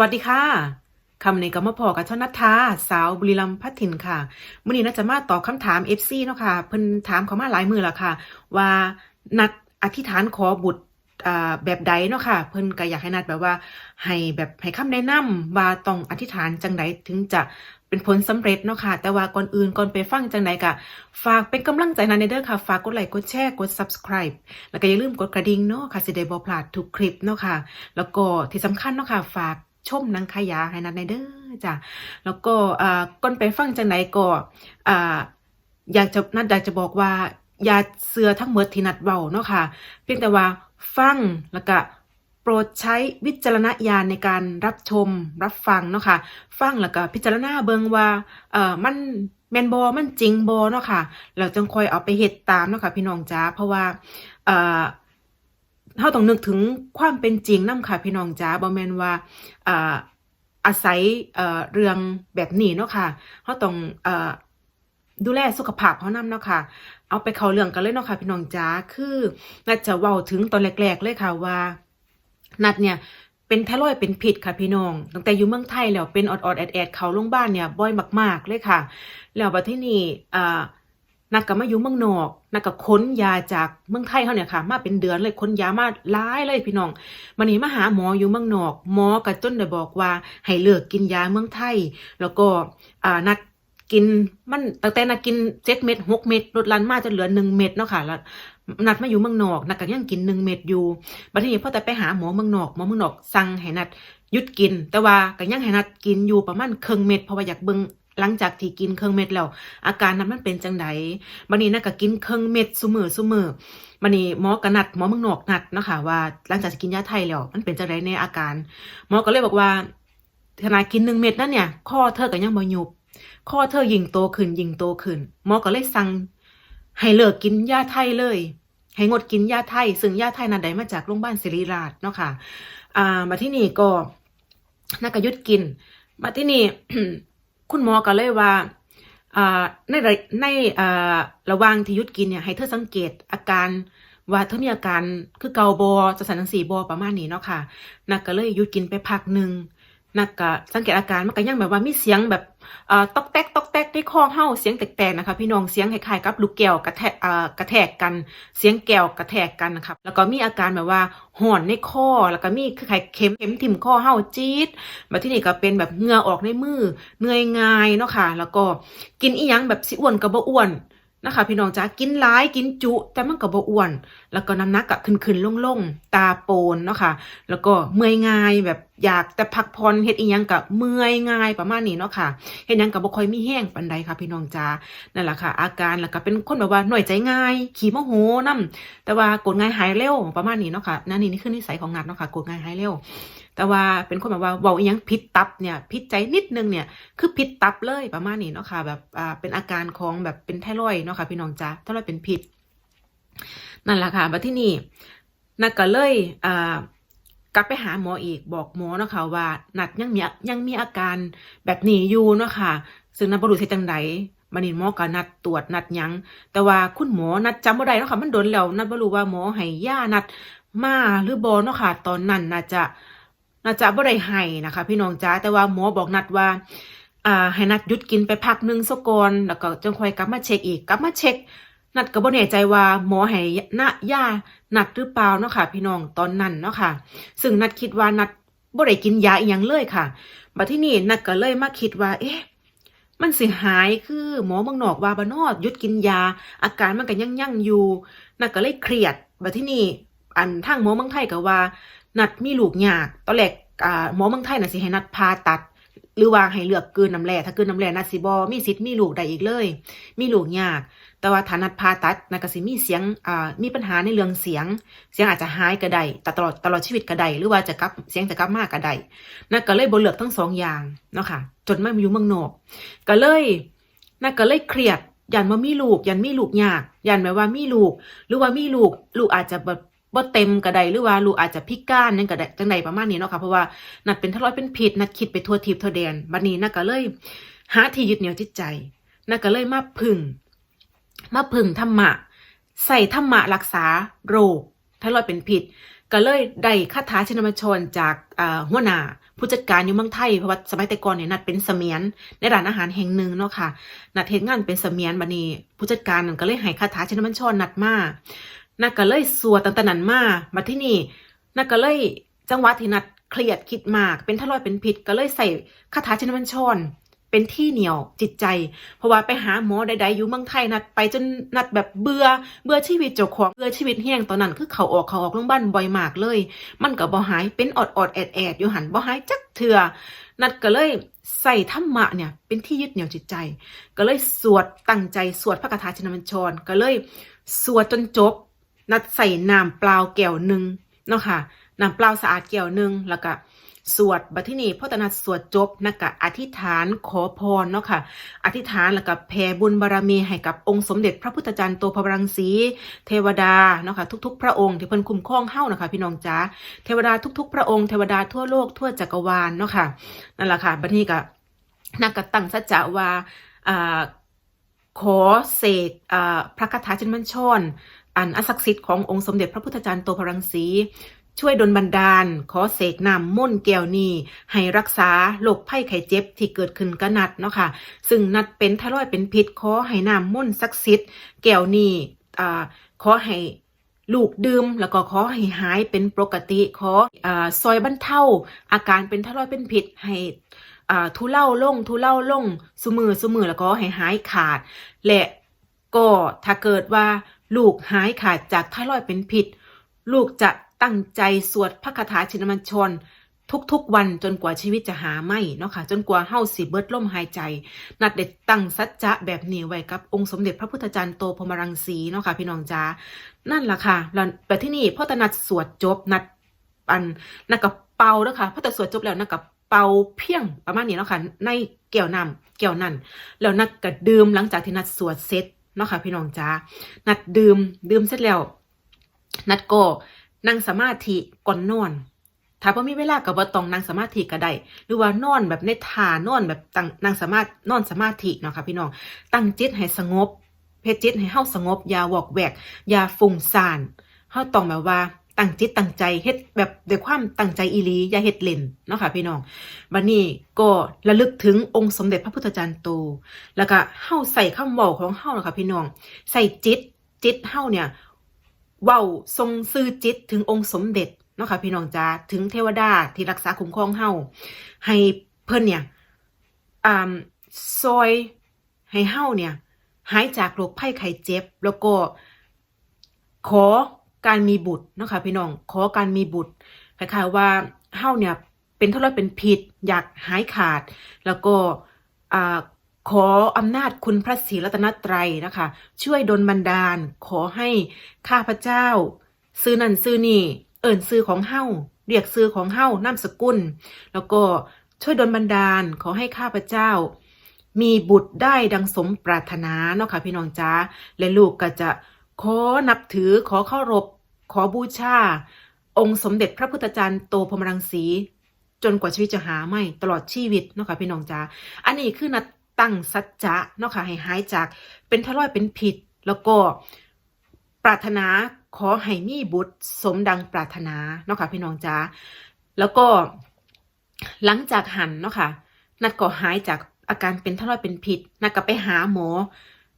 วัสดีค่ะคำในก็มาพอกับช่อนัทธาสาวบุรีรัมพัฒถิ่นค่ะมื่อนี้น่าจะมาตอบคำถาม FC เนาะค่ะ เพิ่นถามเขามาหลายมือแล้วค่ะ ว่านัดอธิษฐานขอบุตรแบบใดเนาะค่ะ เพิ่นก็อยากให้นัดแบบว่า ให้แบบให้คำแนะนำว่าต้องอธิษฐานจังใดถึงจะเป็นผลสำเร็จเนาะค่ะ แต่ว่าก่อนอื่นก่อนไปฟังจังใดก็ฝากเป็นกำลังใจนันเด้อค่ะ ฝากกดไลค์กดแชร์กด subscribe แล้วก็อย่าลืมกดกระดิ่งเนาะค่ะสิได้บ่พลาดทุกคลิปเนาะค่ะ แล้วก็ที่สำคัญเนาะค่ะ ฝาก ชมนังขยาให้นัดในเด้อจ้ะแล้วก็อ่าก่นไปฟังจังไหนก็อ่าอยากจะนัดอยากจะบอกว่าอย่าเสือทั้งหมดที่นัดเว้าเนาะค่ะ เพียงแต่ว่าฟังแล้วก็โปรดใช้วิจารณญาณในการรับชมรับฟังเนาะค่ะ ฟังแล้วก็พิจารณาเบิงว่าเอ่อมันแมนบ่มันจริงบ่เนาะค่ะแล้วจังคอยเอาไปเฮ็ดตามเนาะค่ะพี่น้องจ๋าเพราะว่าเอ่อ เราต้องนึกถึงความเป็นจริงนำค่ะพี่น้องจ๋าบ่แม่นว่าอ่าอาศัยเอ่อเรื่องแบบนี้เนาะค่ะเราต้องเอ่อดูแลสุขภาพเรานำเนาะค่ะ เอาไปเข้าเรื่องกันเลยเนาะค่ะพี่น้องจ๋า คือนัดจะเว้าถึงตอนแรกๆเลยค่ะว่า นัดเนี่ยเป็นไทรอยเป็นพิษค่ะพี่น้อง ตั้งแต่อยู่เมืองไทยแล้วเป็นออดๆแอดๆเขาโรงพยาบาลเนี่ยบ่อยมาก ๆ เลยค่ะ แล้วบัดทีนี้อ่า นักก็มาอยู่เมืองนอกนักก็ค้นยาจากเมืองไทยเขาเนี่ยค่ะ มาเป็นเดือนเลยค้นยามาหลายเลยพี่น้องวันนี้มาหาหมออยู่เมืองนอก หมอก็จนได้บอกว่า ให้เลิกกินยาเมืองไทย แล้วก็อ่านัดกินมันตั้งแต่นัดกินเจ็ดเม็ดหกเม็ดลดลันมาจนเหลือหนึ่งเม็ดเนาะค่ะแล้วนัดมาอยู่เมืองนอกนัดก็ยังกินหนึ่งเม็ดอยู่บัดทีนี้พอแต่ไปหาหมอเมืองนอกหมอเมืองนอกสั่งให้นัดหยุดกิน แต่ว่าก็ยังให้นัดกินอยู่ประมาณครึ่งเม็ดเพราะว่าอยากเบิ่ง หลังจากที่กินเครึ่องเม็ดแล้วอาการนั้นมันเป็นจังไดบัดนี้นะก็กินเครื่องเม็ดซุมือซุมือบัดนี้หมอก็นัดหมอมืองนอกนัดนะคะว่าหลังจากกินยาไทยแล้วมันเป็นจังไดในอาการหมอก็เลยบอกว่าขณะกินหนึ่งเม็ดนั้นเนี่ยข้อเธอก็ยังบ่ยุบข้อเธอยิ่งโตขึ้นยิ่งโตขึ้นหมอก็เลยสั่งให้เลิกกินยาไทยเลย ให้งดกินยาไทย ซึ่งยาไทยนั้นได้มาจากโรงพยาบาลศิริราชเนาะค่ะอ่ามาที่นี่ก็นักก็หยุดกิน มาที่นี่ คุณหมอก็เลยว่าในในระหว่างที่หยุดกินเนี่ยให้เธอสังเกตอาการว่าเธอมีอาการคือเกาบอจะสันทังสีบอประมาณนี้เนาะค่ะนักก็เลยหยุดกินไปพักหนึ่งนักก็สังเกตอาการมันก็ยังแบบว่ามีเสียงแบบ ตอกแตกตอกแตกในคอเฮาเสียงแตกๆนะคะ พี่น้องเสียงคล้ายๆกับลูกแก้วกระแทกกระแทกกัน เสียงแก้วกระแทกกันนะครับแล้วก็มีอาการแบบว่าห่อนในคอแล้วก็มีคล้ายๆเข็มเข็มทิ่มคอเฮาจี๊ดมาที่นี่ก็เป็นแบบเหงื่อออกในมือเหนื่อยง่ายเนาะค่ะแล้วก็กินอีหยังแบบสิอ้วนก็บ่อ้วน นะคะพี่น้องจ๋ากินหลายกินจุ แต่มันก็บ่อ้วน แล้วก็น้ำหนักก็ขึ้นขึ้นลงลงๆตาโปนเนาะค่ะแล้วก็เมื่อยง่ายแบบอยากแต่พักผ่อนเฮ็ดอีหยังก็เมื่อยง่ายประมาณนี้เนาะค่ะเฮ็ดหยังก็บ่ค่อยมีแห้งปานใดค่ะ พี่น้องจ๋านั่นแหละค่ะ อาการแล้วก็เป็นคนแบบว่าหน่อยใจง่าย ขี้โมโหนํแต่ว่ากรธง่ายหายเร็วประมาณนี้เนาะค่ะนั่นนี่นี่คือนิสัยของนัดเนาะค่ะกรธง่ายหายเร็ว แต่ว่าเป็นคนแบบว่าเว้าอีหยังผิดตับเนี่ยผิดใจนิดนึงเนี่ยคือผิดตับเลยประมาณนี้เนาะค่ะแบบอ่าเป็นอาการของแบบเป็นไทรอยเนาะค่ะพี่น้องจ๋าไทรอยเป็นพิษนั่นแหละค่ะมาที่นี่นัดก็เลยอ่ากลับไปหาหมออีกบอกหมอเนาะค่ะว่านัดยังมียังมีอาการแบบนี้อยู่เนาะค่ะซึ่งนัดบ่รู้สิจังไดบัดนี้หมอก็นัดตรวจนัดยัง แต่ว่าคุณหมอนัดจำบ่ได้เนาะค่ะมันโดนแล้วนัดบ่รู้ว่าหมอให้ยานัดมาหรือบ่เนาะค่ะ ตอนนั้นน่าจะ น่าจะบ่ได้ให้นะคะ พี่น้องจ๋าแต่ว่าหมอบอกนัดว่าอ่าให้นัดหยุดกินไปพักหนึ่งซะก่อนแล้วก็จังค่อยกลับมาเช็คอีกกลับมาเช็คนัดก็บ่แน่ใจว่าหมอให้นะยานัดหรือเปล่าเนาะค่ะ พี่น้องตอนนั้นเนาะค่ะ ซึ่งนัดคิดว่านัดบ่ได้กินยาอีหยังเลยค่ะบัดที่นี่นัดก็เลยมาคิดว่า เอ๊ะมันสิหายคือหมอเมืองนอกว่าบ่นอหยุดกินยา อาการมันก็ยั่งยั่งอยู่นัดก็เลยเครียดบัดที่นี่อันทางหมอเมืองไทยก็ว่า นัดมีลูกยากตอนแรกหมอเมืองไทยน่ะสิให้นัดผ่าตัด หรือว่าให้เลือกเกลืนน้ำแร่ถ้าเกลืนน้ำแร่นัดสิบ่มีสิทธิ์มีลูกได้อีกเลย มีลูกยาก แต่ว่าถ้านัดผ่าตัดนัดก็สิมีเสียงมีปัญหาในเรื่องเสียง เสียงอาจจะหายก็ได้แต่ตลอดตลอดชีวิตก็ได้หรือว่าจะกลับเสียงจะกลับมาก็ได้นัดก็เลยบ่เลือกทั้งสองอย่างเนาะค่ะจนมาอยู่เมืองนอกก็เลยนัดก็เลยเครียดยันว่ามีลูกยันมีลูกยากยันแม้ว่ามีลูก หรือว่ามีลูก ลูกอาจจะแบบ บ่เต็มก็ได้หรือว่าลูกอาจจะพิการนั่นก็ได้จังใดประมาณนี้เนาะค่ะเพราะว่านัดเป็นทะเลาะเป็นผิดนัดคิดไปทั่วทิพย์ทั่วแดนบัดนี้นัดก็เลย หาที่ยึดเหนี่ยวจิตใจนัดก็เลยมาพึ่งมาพึ่งธรรมะใส่ธรรมะรักษาโรคทรอยด์เป็นพิษก็เลยได้คาถาชินบชรจากหัวหน้าผู้จัดการอยู่เมืองไทยเพราะว่าสมัยแต่ก่อนเนี่ยนัดเป็นเสมียนในร้านอาหารแห่งหนึ่งเนาะค่ะนัดเฮ็ดงานเป็นเสมียนบัดนี้ผู้จัดการนั่นก็เลยให้คาถาชินบัญชรนัดมา นัดก็เลยสัวตั้งแต่นั้นมามาที่นี่นัดก็เลยจังหวะที่นัดเครียดคิดมาก เป็นทะลอยเป็นพิษก็เลยใส่คาถาชินบัญชรเป็นที่เหนียวจิตใจ เพราะว่าไปหาหมอใดๆอยู่เมืองไทยนัดไปจนนัดแบบเบื่อเบื่อชีวิตเจ้าของเบื่อชีวิตแห้งตอนนั้นคือเขาออกเขาออกโรงพยาบาลบ่อยมากเลย มันก็บ่หายเป็นอดอดแอดแอดอยู่หันบ่หายจักเถื่อนัดก็เลยใส่ธรรมะเนี่ยเป็นที่ยึดเหนี่ยวจิตใจ ก็เลยสวดตั้งใจสวดพระคาถาชินบัญชรก็เลยสวดจนจบ นัดใส่น้ำเปล่าแก้วหนึ่งเนาะค่ะน้ำเปล่าสะอาดแก้วหนึ่งแล้วก็สวดบัดที่นี่พอตนัดสวดจบนักกะอธิษฐานขอพรเนาะค่ะ อธิษฐานแล้วก็แผ่บุญบารมีให้กับองค์สมเด็จพระพุทธจารย์โตพระบรังสีเทวดาเนาะค่ะทุกๆ พระองค์ที่เพิ่นคุ้มครองเฮ้านะคะพี่น้องจ๋าเทวดาทุก ๆ พระองค์เทวดาทั่วโลกทั่วจักรวาลเนาะค่ะนั่นแหละค่ะบัดนี้ก็นักกะตั้งสัจจะว่าขอเสกพระคาถาจินบัญชร อันอศักดิ์สิทธิ์ขององค์สมเด็จพระพุทธจารย์โตพระรังสี ช่วยดลบันดาล ขอเสกนำม่นแก้วนี้ ให้รักษาโรคภัยไข้เจ็บที่เกิดขึ้นกับนัดเนาะค่ะ ซึ่งนัดเป็นไทรอยด์เป็นพิษขอให้น้ำม่นศักดิ์สิทธิ์แก้วนี้อ่าขอให้ลูกดื่มแล้วก็ขอให้หายเป็นปกติขออซอยบรรเทาอาการเป็นทรอยด์เป็นพิษให้ทุเล่าลงทุเล่าลงสุมือสุมือแล้วก็ให้หายขาด และก็ถ้าเกิดว่า ลูกหายขาดจากไทรอยเป็นพิษลูกจะตั้งใจสวดพระคาถาชินมัญชรทุกๆ วันจนกว่าชีวิตจะหาไม่เนาะค่ะจนกว่าเฮาสิเบิดล่มหายใจ นัดเด็ดตั้งสัจจะแบบนี้ไว้กับองค์สมเด็จพระพุทธจารย์โตพมรังสีเนาะค่ะพี่น้องจ้านั่นล่ะค่ะแล้วแต่ที่นี่พ่อตานัดสวดจบนัดอันนักกับเป่าแล้วค่ะพ่อแต่สวดจบแล้วนักกับเป่าเพียงประมาณนี้เนาะค่ะในแก้วน้ำแก้วนั่นแล้วนักก็ดื่มหลังจากที่นัดสวดเสร็จ เนาะค่ะพี่น้องจ้านัดดื่มดื่มเสร็จแล้ว นัดก็นั่งสมาธิก่อนนอนถ้าพอมีเวลาก็บ่ต้องนั่งสมาธิก็ได้ หรือว่านอนแบบในท่านอนแบบตั้งนั่งสมาธินอนสมาธิเนาะค่ะพี่น้อง ตั้งจิตให้สงบเพชจิตให้เฮาสงบอย่าวอกแวกอย่าฟุ้งซ่านเฮาต้องแบบว่า ตั้งจิตตั้งใจเฮ็ดแบบด้วยความตั้งใจอีลีอย่าเฮ็ดเล่นเนาะค่ะพี่น้องบัดนี้ก็ระลึกถึงองค์สมเด็จพระพุทธจารย์โต แล้วก็เฮาใส่คำเว้าของเฮาเนาะค่ะพี่น้องใส่จิตจิตเฮาเนี่ยเว้าทรงซื่อจิตถึงองค์สมเด็จเนาะค่ะพี่น้องจ้าถึงเทวดาที่รักษาคุ้มครองเฮาให้เพิ่นเนี่ยอ่าซอยให้เฮาเนี่ยหายจากโรคภัยไข้เจ็บ แล้วก็ขอ การมีบุตรนะคะพี่น้องขอการมีบุตรคล้ายๆว่าเฮาเนี่ยเป็นเท่าไรเป็นผิดอยากหายขาด แล้วก็ขออำนาจคุณพระศรีรัตนตรัยนะคะ ช่วยดลบันดาล ขอให้ข้าพเจ้า ซื้อนั่นซื้อนี่ เอิ่นซื้อของเฮาเรียกซื้อของเฮานามสกุล แล้วก็ช่วยดลบันดาล ขอให้ข้าพเจ้า มีบุตรได้ดังสมปรารถนาเนาะค่ะพี่น้องจ้าและลูกก็จะ ขอนับถือขอเคารพขอบูชา องค์สมเด็จพระพุทธจารย์โตพรมรังสี จนกว่าชีวิตจะหาไม่ตลอดชีวิตเนาะค่ะพี่น้องจ้าอันนี้คือนัดตั้งสัจจะเนาะค่ะให้หายจากเป็นทะเลาะเป็นผิด แล้วก็ปรารถนาขอให้มีบุตรสมดังปรารถนาเนาะค่ะพี่น้องจ้าแล้วก็หลังจากหันเนาะค่ะนัดก็หายจากอาการเป็นทะเลาะเป็นผิดนัดก็ไปหาหมอ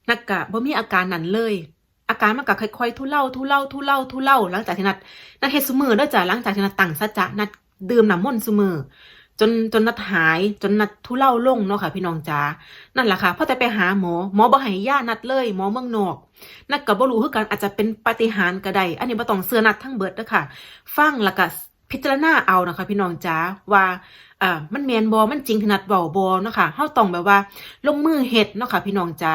นัดก็บ่มีอาการนั้นเลย อาการมันก็ค่อยๆทุเลาทุเลาทุเลาทุเลาหลังจากที่นัดนัดเฮ็ดซุมือเด้อจ้ะหลังจากที่นัดตั้งสัจจะนัดดื่มน้ำมนต์ซุมือจนจนนัดหายจนนัดทุเลาลงเนาะค่ะพี่น้องจ๋านั่นแหละค่ะพอแต่ไปหาหมอหมอบ่ให้ยานัดเลย หมอเมืองนอกนัดก็บ่รู้คือกันอาจจะเป็นปฏิหารก็ได้อันนี้บ่ต้องเชื่อนัดทั้งเบิดเด้อค่ะ ฟังแล้วก็พิจารณาเอานะคะพี่น้องจ๋าว่าอ่ามันแมนบ่มันจริงที่นัดเว้าบ่เนาะค่ะเฮาต้องแบบว่า ลงมือเฮ็ดเนาะค่ะพี่น้องจ๋า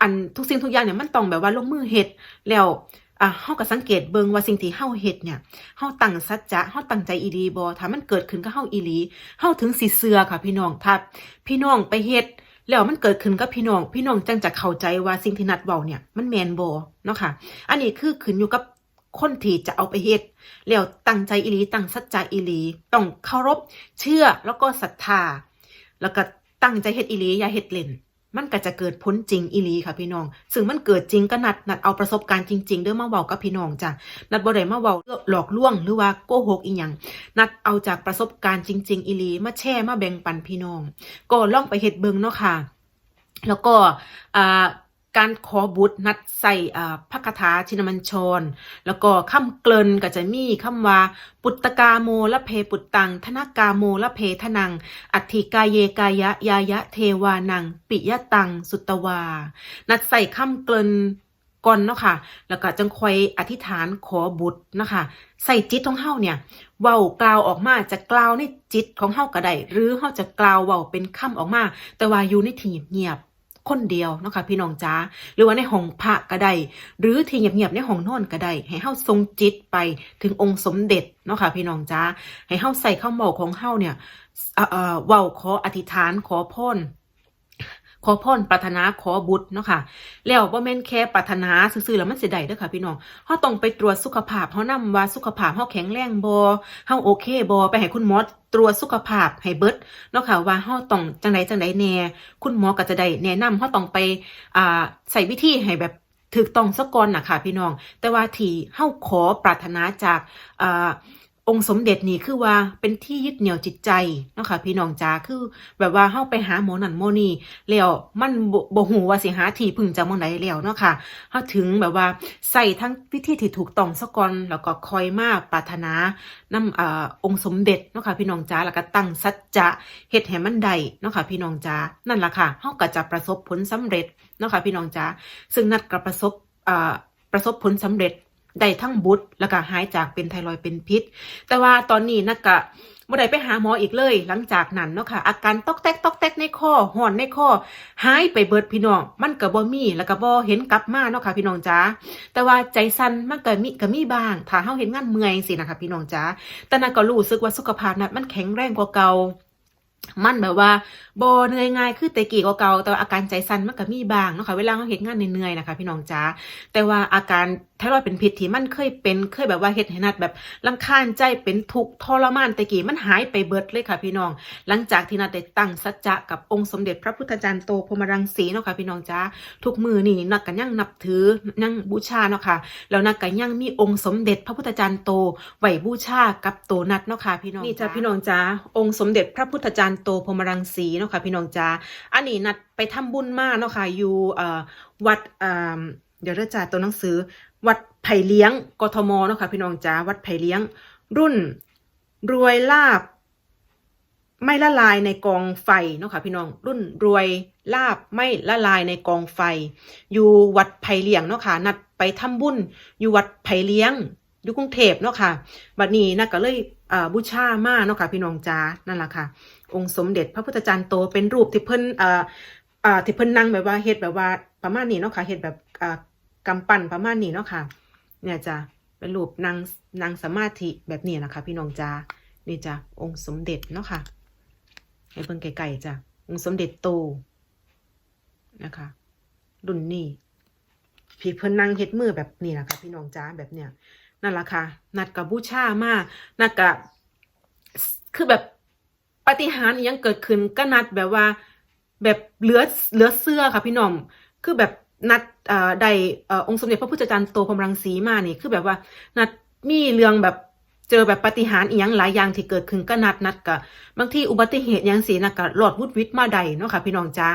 อันทุกสิ่งทุกอย่างเนี่ยมันต้องแบบว่าลงมือเฮ็ดแล้วอ่าเฮาก็สังเกตเบิ่งว่าสิ่งที่เฮาเฮ็ดเนี่ยเฮาตั้งสัจจะเฮาตั้งใจอีหลีบ่ถ้ามันเกิดขึ้นกับเฮาอีหลีเฮาถึงสิเชื่อค่ะ พี่น้องถ้าพี่น้องไปเฮ็ดแล้วมันเกิดขึ้นกับพี่น้อง พี่น้องจังจะเข้าใจว่าสิ่งที่นัดเว้าเนี่ยมันแมนบ่เนาะค่ะ อันนี้คือขึ้นอยู่กับคนที่จะเอาไปเฮ็ดแล้วตั้งใจอีหลีตั้งสัจจะอีหลีต้องเคารพเชื่อแล้วก็ศรัทธา แล้วก็ตั้งใจเฮ็ดอีหลีอย่าเฮ็ดเล่น มันก็จะเกิดผลจริงอีลีค่ะพี่น้อง ซึ่งมันเกิดจริงก็นัดนัดเอาประสบการณ์จริง ๆ เด้อมาเว้ากับพี่น้องจ้ะ นัดบ่ได้มาเว้าหลอกลวงหรือว่าโกหกอีหยัง นัดเอาจากประสบการณ์จริง ๆ อีลีมาแช่มาแบ่งปันพี่น้อง ก็ล่องไปเฮ็ดเบิ่งเนาะค่ะ แล้วก็อ่า การขอบุตรนัดใส่พระคาถาชินมัญชร แล้วก็คำเกลินก็จะมีคำว่า ปุตตกาโมละเพปุตตัง ธนกาโมละเพทนัง อัตถิกายเยกายะยายะเทวานัง ปิยะตัง สุตวา นัดใส่คำเกลินก่อนเนาะค่ะ แล้วก็จังคอยอธิษฐานขอบุตรนะคะ ใส่จิตของเฮาเนี่ย เว้ากล่าวออกมาจะกล่าวในจิตของเฮาก็ได้ หรือเฮาจะกล่าวเว้าเป็นคำออกมา แต่ว่าอยู่ในที่เงียบ คนเดียวนะคะพี่น้องจ้าหรือว่าในห้องพระก็ได้หรือที่เงียบๆในห้องนอนก็ได้ให้เฮาทรงจิตไปถึงองค์สมเด็จเนาะค่ะพี่น้องจ้าให้เฮาใส่ข้าว้าของเฮาเนี่ยเอ่อเว้าขออธิษฐานขอพรข อพรปรารถนาขอบุตรเนาะค่ะแล้วบ่แม่นแค่ปรารถนาซื่อๆแล้วมันเสิได้เด้อค่ะพี่น้องเฮาต้องไปตรวจสุขภาพเฮานำว่าสุขภาพเฮาแข็งแรงบ่เฮาโอเคบ่ไปให้คุณหมอตรวจสุขภาพให้เบิดเนาะค่ะว่าเฮาต้องจังไดจังไดแน่คุณหมอก็จะได้แนะนำเฮาต้องไปอ่าใส่วิธีให้แบบถูกต้องซะก่อนน่ะค่ะพี่น้อง แต่ว่าที่เฮาขอปรารถนาจากอ่า องค์สมเด็จนี่คือว่าเป็นที่ยึดเหนี่ยวจิตใจเนาะค่ะพี่น้องจ๋าคือแบบว่าเฮาไปหาหมอนั่นหมอนี่แล้วมันบ่บ่ฮู้ว่าสิหาที่พึ่งจากหม่องใดแล้วเนาะค่ะเฮาถึงแบบว่าใส่ทั้งวิธีที่ถูกต้องซะก่อนแล้วก็คอยมาปรารถนานำอ่าองค์สมเด็จเนาะค่ะพี่น้องจ๋าแล้วก็ตั้งสัจจะเฮ็ดให้มันได้เนาะค่ะพี่น้องจ๋านั่นล่ะค่ะเฮาก็จะประสบผลสำเร็จเนาะค่ะพี่น้องจ๋าซึ่งนัดก็ประสบเอ่าประสบผลสำเร็จ ได้ทั้งบุตรแล้วก็หายจากเป็นไทรอยเป็นพิษ แต่ว่าตอนนี้นักกะบ่ได้ไปหาหมออีกเลย หลังจากนั้นเนาะค่ะ อาการตอกแตกตอกแตกในคอห่อนในคอหายไปเบิดพี่น้อง มันก็บ่มีแล้วก็บ่เห็นกลับมาเนาะค่ะ พี่น้องจ๋าแต่ว่าใจสั่นมันก็มีก็มีบ้าง ถ้าเฮาเห็นงานเมื่อยสินะคะ พี่น้องจ๋าแต่นักก็รู้สึกว่าสุขภาพนักมันแข็งแรงกว่าเก่ามันแบบว่าบ่เหนื่อยง่ายคือแต่กี้กว่าเก่าแต่อาการใจสั่นมันก็มีบ้างเนาะค่ะเวลาเราเฮ็ดงานเหนื่อยๆนะคะ พี่น้องจ๋าแต่ว่าอาการ ไทรอยด์เป็นพิษที่มันเคยเป็นเคยแบบว่าเฮ็ดให้นัดแบบรำคาญใจเป็นทุกข์ทรมานแต่กี้มันหายไปเบิดเลยค่ะพี่น้อง หลังจากที่นัดได้ตั้งสัจจะกับองค์สมเด็จพระพุทธจารย์โตพรมรังสีเนาะค่ะพี่น้องจ๋าทุกมือนี่นักก็ยังนับถือยังบูชาเนาะค่ะแล้วนักก็ยังมีองค์สมเด็จพระพุทธจารย์โตไหวบูชากับโตนัดเนาะค่ะพี่น้องนี่จ้าพี่น้องจ๋าองค์สมเด็จพระพุทธจารย์โตพรมรังสีเนาะค่ะพี่น้องจ๋าอันนี้นัดไปทำบุญมาเนาะค่ะอยู่เอ่อวัดเอ่อเดี๋ยวเราจะตัวหนังสือ วัดไผ่เลี้ยงกทมเนาะค่ะพี่น้องจ๋าวัดไผ่เลี้ยง รุ่นรวยลาบ ไม่ละลายในกองไฟเนาะค่ะพี่น้อง รุ่นรวยลาบไม่ละลายในกองไฟ อยู่วัดไผ่เลี้ยงเนาะค่ะนัดไปทำบุญอยู่วัดไผ่เลี้ยงอยู่กรุงเทพเนาะค่ะบัดนี้นัดก็เลยบูชามาเนาะค่ะพี่น้องจ๋านั่นแหละค่ะ องค์สมเด็จพระพุทธจารย์โตเป็นรูปที่เพิ่นอ่าอ่าที่เพิ่นนั่งแบบว่าเฮ็ดแบบว่าประมาณนี้เนาะค่ะเฮ็ดแบบอ่า กำปั้นประมาณนี้เนาะค่ะ เนี่ยจ้ะเป็นรูปนางนางสมาธิแบบนี้นะคะ พี่น้องจ้านี่จ้ะองค์สมเด็จเนาะค่ะ ให้เบิ่งไกลๆจ้ะองค์สมเด็จโตนะคะรุ่นนี้พี่เพิ่นนั่งเฮ็ดมือแบบนี้นะคะพี่น้องจ้าแบบเนี้ยนั่นละค่ะ นัดกับบูชามากนัดกับคือแบบปฏิหารยังเกิดขึ้นก็นัดแบบว่า แบบเหลือเหลือเสื้อค่ะพี่น้องคือแบบ นัดอ่อได้อ่องค์สมเด็จพระพุทธจารย์โตพรมรังสีมานี่คือแบบว่า นัดมีเรื่องแบบเจอแบบปฏิหารอีหยังหลายอย่างที่เกิดขึ้นก็นัดนัดกะบางทีอุบัติเหตุยังสีนัดกะหลอดวุดวิดมาใดเนาะค่ะพี่น้องจ้า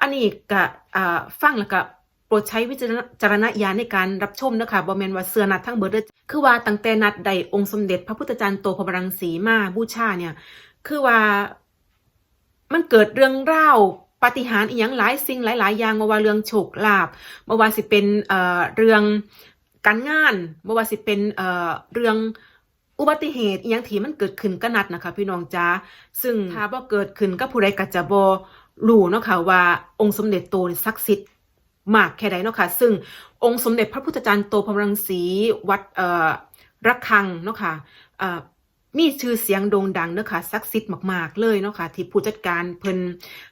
อันนี้กะอ่าฟังแล้วก็โปรดใช้วิจารณญาณในการรับชมนะคะบ่แม่นว่าเสื้อนัดทั้งเบิดเด้อคือว่าตั้งแต่นัดได้องค์สมเด็จ พระพุทธจารย์โตพรมรังสีมาบูชาเนี่ย คือว่ามันเกิดเรื่องเล่า ปาฏิหาริย์อีหยังหลายสิ่งหลาย ๆ อย่างมาว่าเรื่องโชคลาภมาว่าสิเป็นเอ่อเรื่องการงานมาว่าสิเป็นเอ่อเรื่องอุบัติเหตุอีหยังที่มันเกิดขึ้นก็นัดนะคะ พี่น้องจ้าซึ่งถ้าบ่เกิดขึ้นก็ผู้ใดก็จะบ่รู้เนาะค่ะว่าองค์สมเด็จโตนี่ศักดิ์สิทธิ์มากแค่ใดเนาะค่ะซึ่งองค์สมเด็จพระพุทธจารย์โตพรหมรังสีวัดเอ่อระฆังเนาะค่ะเอ่อ มีชื่อเสียงโด่งดังเนาะค่ะศักดิ์สิทธิ์มากๆเลยเนาะค่ะที่ผู้จัดการเพิ่น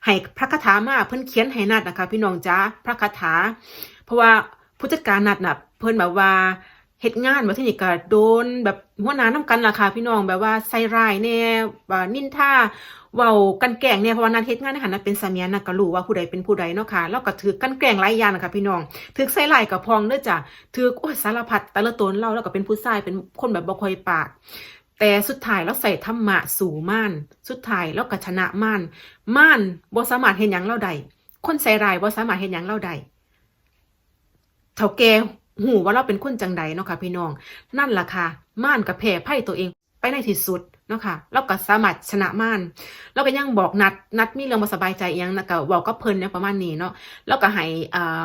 ให้พระคาถามาเพิ่นเขียนให้นัดนะคะ พี่น้องจ้าพระคาถา เพราะว่าผู้จัดการนัดน่ะเพิ่นแบบว่าเฮ็ดงานมาที่นี่ก็โดนแบบหัวหน้านํกันล่ะค่ะพี่น้องแบบว่าใส่ร้ายแน่ว่านินท่าเว้ากันแกล้งเนี่ยเพราะว่านัดเฮ็ดงานในหันน่ะเป็นเสมียนน่ะก็รู้ว่าผู้ใดเป็นผู้ใดเนาะค่ะแล้วก็ถูกกันแกล้งหลายอย่างนะคะพี่น้องถูกใส่ร้ายกับพองเด้อจ้ะถูกโอ้สารพัดแต่ละตนเราแล้วก็เป็นผู้ชายเป็นคนแบบบ่ค่อยปาก แต่สุดท้ายเราใส่ธรรมะสู่ม่าน สุดท้ายเราก็ชนะม่าน ม่านบ่สามารถเฮ็ดหยังเราได้คนใส่รายบ่สามารถเฮ็ดหยังเราได้เฒ่าแก่หูว่าเราเป็นคนจังใดเนาะค่ะ พี่น้อง นั่นล่ะค่ะ ม่านกับแพ้ไพ่ตัวเองไปในที่สุดเนาะค่ะเราก็สามารถชนะม่านเราก็ยังบอกนัดนัดมีเรื่องบ่สบายใจอิหยังนะก็เว้ากับเพลินเนี่ยประมาณนี้เนาะแล้วก็ให้อ่า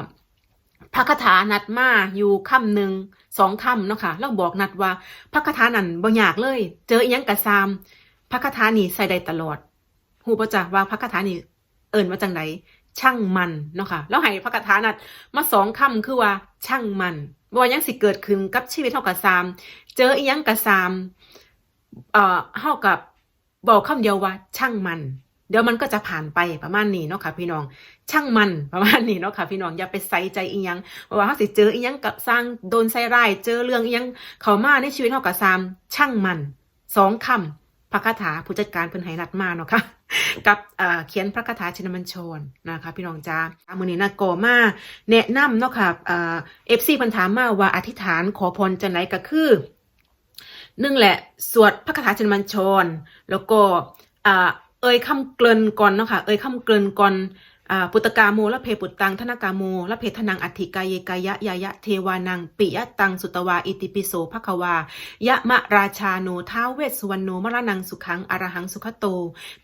พระคาถานัดมาอยู่ค่ำหนึ่งสองค่ำเนาะค่ะเราบอกนัดว่าพระคาถานั้นบ่ยากเลย เจออีหยังกะซามพระคาถานี้ใส่ได้ตลอดฮู้บ่จ๊ะว่าพระคาถานี้เอิ้นว่าจังไดช่างมันเนาะค่ะแล้วให้พระคาถานัดมาสองคำคือว่าช่างมันบ่ว่ายังสิเกิดขึ้นกับชีวิตเฮากะซาม เจออีหยังกะซาม เอ่อเฮากับบอกคำเดียวว่าช่างมัน เดี๋ยวมันก็จะผ่านไปประมาณนี้เนาะค่ะพี่น้อง ช่างมันประมาณนี้เนาะค่ะพี่น้องอย่าไปใส่ใจอีหยังว่าเฮาสิเจออีหยังกับสร้างโดนใส่ร้ายเจอเรื่องอีหยังเขามาในชีวิตเฮากับซามช่างมันสองคำพระคาถาผู้จัดการเพิ่นให้นัดมาเนาะค่ะกับเอ่อเขียนพระคาถาชินมัญชรนะคะพี่น้องจ้ามื้อนี้นะก็มาแนะนำเนาะค่ะเอ่อ FC เพิ่นถามมาว่าอธิษฐานขอพรจังไดก็คือหนึ่งแหละ สวดพระคาถาชินมัญชรแล้วก็อ่า เอ่ยคำเกริ่นก่อนเนาะค่ะ เอ่ยคำเกริ่นก่อนอ่าปุตตกาโมละเพปุตตังธนกาโมละเพทนังอัตถิกายเยกายะยายะเทวานังปิยะตังสุตวาอิติปิโสภควายะมะราชาโนท้าเวสสุวรรณโนมรณังสุขังอรหังสุขโต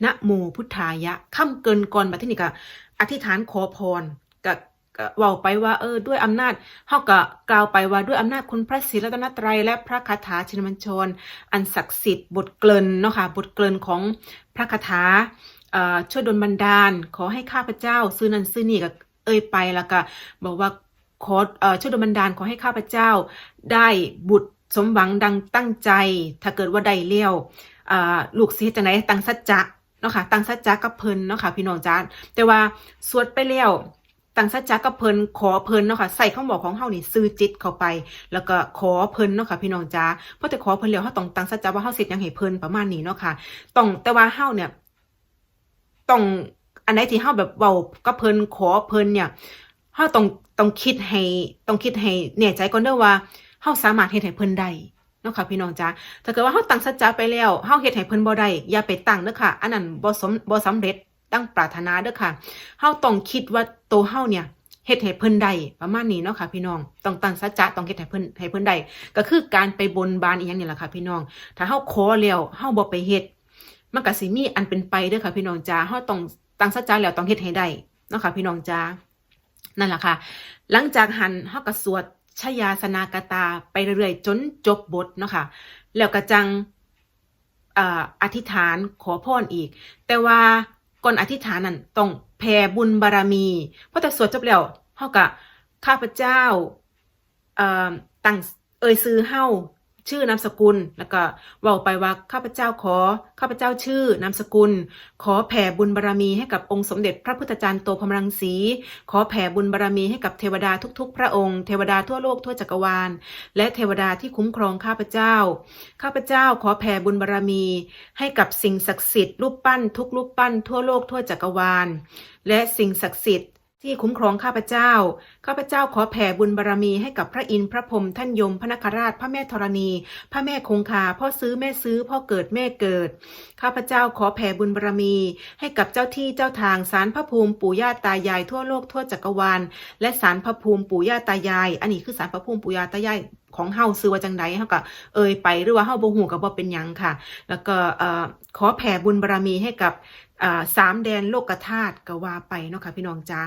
นะโมพุทธายะคำเกินก่อนบัดนี้ก็อธิษฐานขอพรกับ ก็เว้าไปว่าเออด้วยอำนาจเฮาก็กล่าวไปว่าด้วยอำนาจคุณพระศรีรัตนตรัยและพระคาถาชินมัญชรอันศักดิ์สิทธิ์บทเกริ่นเนาะค่ะบทเกริ่นของพระคาถาเอ่อช่วยดลบันดาล ขอให้ข้าพเจ้า ซื้อนั้นซื้อนี่ก็เอ่ยไปแล้วก็บอกว่าขอเอ่อช่วยดลบันดาลขอให้ข้าพเจ้า ได้บุตรสมหวังดังตั้งใจ ถ้าเกิดว่าได้เลี้ยวอ่าลูกเฮ็ดจังไดตั้งสัจจะเนาะค่ะตั้งสัจจะกับเพิ่นเนาะค่ะพี่น้องจ้าแต่ว่าสวดไปแล้ว ตั้งสัจจะกับเพิ่นขอเพิ่นเนาะค่ะใส่คำบอกของเฮานี่ซื้อจิตเข้าไป แล้วก็ขอเพิ่นเนาะค่ะพี่น้องจ้าเพราะแต่ขอเพิ่นแล้วเฮาต้องตั้งสัจจะว่าเฮาเสิเฮ็ดหยังให้เพิ่นประมาณนี้เนาะค่ะต้องแต่ว่าเฮาเนี่ยต้องอันไหนที่เฮาแบบเว้ากับเพิ่นขอเพิ่นเนี่ยเฮาต้องต้องคิดให้ต้องคิดให้แน่ใจก่อนเด้อว่าเฮาสามารถเฮ็ดให้เพิ่นได้เนาะค่ะพี่น้องจ้าถ้าเกิดว่าเฮาตั้งสัจจะไปแล้วเฮาเฮ็ดให้เพิ่นบ่ได้อย่าไปตั้งเด้อค่ะ อันนั้นบ่สมบ่สำเร็จ ดังปรารถนาเด้อค่ะเฮาต้องคิดว่าตัวเฮาเนี่ยเฮ็ดให้เพิ่นได้ประมาณนี้เนาะค่ะพี่น้องต้องตั้งสัจจะต้องเฮ็ดให้เพิ่นให้เพิ่นได้ก็คือการไปบนบานอีหยังนี่แหละค่ะพี่น้อง ถ้าเฮาขอแล้วเฮาบ่ไปเฮ็ดมันก็สิมีอันเป็นไปเด้อค่ะพี่น้องจ้าเฮาต้องตั้งสัจจะแล้วต้องเฮ็ดให้ได้เนาะค่ะพี่น้องจ้านั่นแหละค่ะ หลังจากหันเฮาก็สวดชยาสนากตาไปเรื่อยๆจนจบบทเนาะค่ะแล้วก็จังอ่าอธิษฐานขอพรอีก แต่ว่า ก่อนอธิษฐานนั่นต้องแผ่บุญบารมีเพราะแต่สวดจบแล้วเฮากะข้าพเจ้าเออตั้งเอ่ยซื้อเฮา ชื่อนามสกุล แล้วก็ว้าไปว่าข้าพเจ้าขอ ข้าพเจ้าชื่อนามสกุล ขอแผ่บุญบารรมีให้กับองค์สมเด็จพระพุทธจารย์โตพมรังสี ขอแผ่บุญบารรมีให้กับเทวดาทุก ๆ พระองค์ เทวดาทั่วโลกทั่วจักรวาล และเทวดาที่คุ้มครองข้าพเจ้า ข้าพเจ้าขอแผ่บุญบารรมี ให้กับสิ่งศักดิ์สิทธิ์รูปปั้นทุกรูปปั้นทั่วโลกทั่วจักรวาล และสิ่งศักดิ์สิทธิ์ ที่คุ้มครองข้าพเจ้า ข้าพเจ้าขอแผ่บุญบารรมีให้กับพระอินทร์พระพรหมท่านยมพระนคราช พระแม่ธรณี พระแม่คงคา พ่อซื้อแม่ซื้อ พ่อเกิดแม่เกิด ข้าพเจ้าขอแผ่บุญบารรมี ให้กับเจ้าที่เจ้าทางสารพระภูมิปู่ย่าตายายทั่วโลกทั่วจักรวาล และสารพระภูมิปู่ย่าตายาย อันนี้คือสารพระภูมิปู่ย่าตายายของเฮาซื้อว่าจังใดเฮาก็เอ่ยไปหรือว่าเฮาบ่ฮู้ก็บ่เป็นหยังค่ะ แล้วก็เอ่อขอแผ่บุญบารรมีให้กับ สามแดนโลกธาตุก็ว่าไปเนาะค่ะพี่น้องจ้า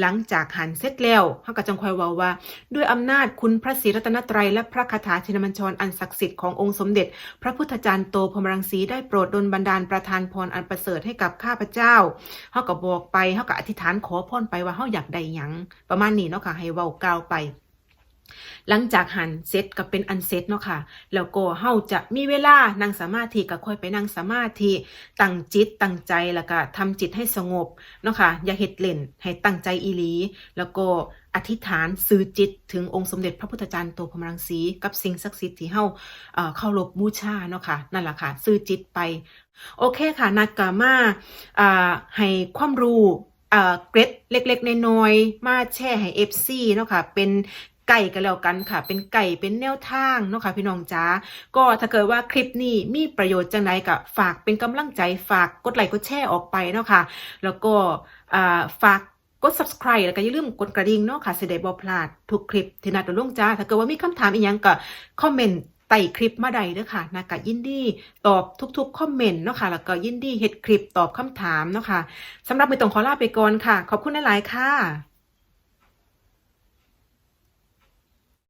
หลังจากหันเสร็จแล้วเฮาก็จังค่อยว้าว่า ด้วยอำนาจคุณพระศรีรัตนตรัยและพระคาถาชินมัญชรอันศักดิ์สิทธิ์ขององค์สมเด็จ พระพุทธจารย์โตพรมรังสีได้โปรดดลบันดาลประทานพรอันประเสริฐให้กับข้าพเจ้าเฮาก็บอกไปเฮาก็อธิษฐานขอพรไปว่าเฮาอยากได้หยังประมาณนี้เนาะค่ะให้เว้ากล่าวไป หลังจากหันเสร็จก็เป็นอันเสร็จเนาะค่ะ แล้วก็เฮาจะมีเวลานั่งสมาธิก็ค่อยไปนั่งสมาธิตั้งจิตตั้งใจแล้วก็ทำจิตให้สงบเนาะค่ะอย่าเฮ็ดเล่นให้ตั้งใจอีหลี แล้วก็อธิษฐานสื่อจิตถึงองค์สมเด็จพระพุทธจารย์โตพรมรังสี กับสิ่งศักดิ์สิทธิ์ที่เฮาเอ่อเคารพบูชาเนาะค่ะนั่นแหละค่ะสื่อจิตไป โอเคค่ะนัดกามาอ่าให้ความรู้เกร็ดเล็กๆน้อยๆมาแชร์ให้ FC เนาะค่ะเป็น ไก่กันแล้วกันค่ะ เป็นไก่เป็นแนวทางเนาะค่ะพี่น้องจ้าก็ถ้าเกิดว่าคลิปนี้มีประโยชน์จังไดก็ฝากเป็นกำลังใจฝากกดไลค์กดแชร์ออกไปเนาะค่ะ แล้วก็ฝากกด subscribe แล้วก็อย่าลืมกดกระดิ่งเนาะค่ะเสิได้บ่พลาดทุกคลิปที่นัดลงจ้า ถ้าเกิดว่ามีคำถามอีหยังก็คอมเมนต์ใต้คลิปมาได้เด้อค่ะนากะยินดีตอบทุกๆคอมเมนต์เนาะค่ะ แล้วก็ยินดีเฮ็ดคลิปตอบคำถามเนาะค่ะสำหรับมือตรงขอลาไปก่อนค่ะ ขอบคุณหลายๆค่ะ